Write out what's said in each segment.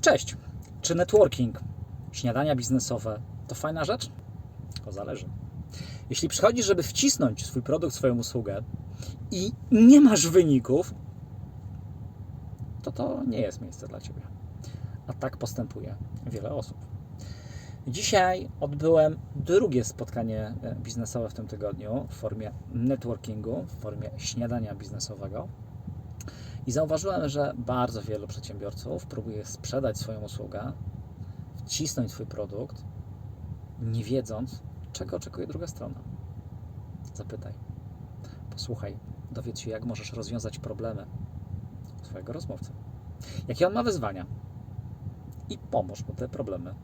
Cześć! Czy networking, śniadania biznesowe to fajna rzecz? To zależy. Jeśli przychodzisz, żeby wcisnąć swój produkt, swoją usługę i nie masz wyników, to to nie jest miejsce dla Ciebie. A tak postępuje wiele osób. Dzisiaj odbyłem drugie spotkanie e, biznesowe w tym tygodniu w formie networkingu, w formie śniadania biznesowego. I zauważyłem, że bardzo wielu przedsiębiorców próbuje sprzedać swoją usługę, wcisnąć swój produkt, nie wiedząc, czego oczekuje druga strona. Zapytaj, posłuchaj, dowiedz się, jak możesz rozwiązać problemy swojego rozmówcy. Jakie on ma wyzwania i pomóż mu te problemy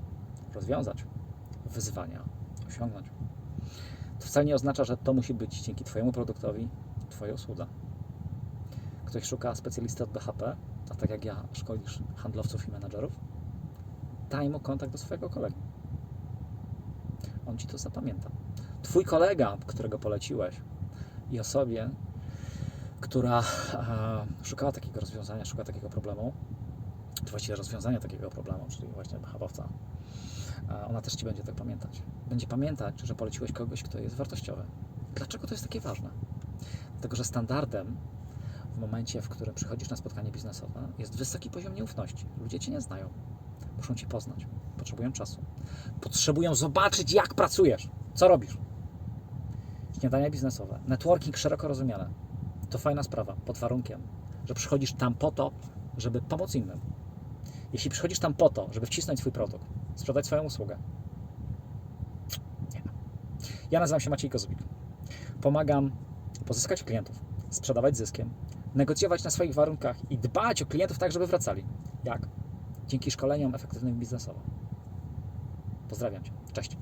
rozwiązać, wyzwania osiągnąć. To wcale nie oznacza, że to musi być dzięki Twojemu produktowi, Twojej usłudze. Ktoś szuka specjalisty od BHP, a tak jak ja szkolisz handlowców i menadżerów, daj mu kontakt do swojego kolegi. On ci to zapamięta. Twój kolega, którego poleciłeś, i osobie, która e, szukała takiego rozwiązania, szuka takiego problemu, czy właściwie rozwiązania takiego problemu, czyli właśnie BHP-owca, e, ona też ci będzie tak pamiętać. Będzie pamiętać, że poleciłeś kogoś, kto jest wartościowy. Dlaczego to jest takie ważne? Dlatego, że standardem w momencie, w którym przychodzisz na spotkanie biznesowe, jest wysoki poziom nieufności. Ludzie cię nie znają. Muszą cię poznać. Potrzebują czasu. Potrzebują zobaczyć, jak pracujesz, co robisz. Śniadania biznesowe, networking szeroko rozumiane. To fajna sprawa, pod warunkiem, że przychodzisz tam po to, żeby pomóc innym. Jeśli przychodzisz tam po to, żeby wcisnąć swój produkt, sprzedać swoją usługę, nie. Ja nazywam się Maciej Kozubik. Pomagam pozyskać klientów, sprzedawać zyskiem, negocjować na swoich warunkach i dbać o klientów tak, żeby wracali. Jak? Dzięki szkoleniom efektywnym biznesowo. Pozdrawiam Cię. Cześć.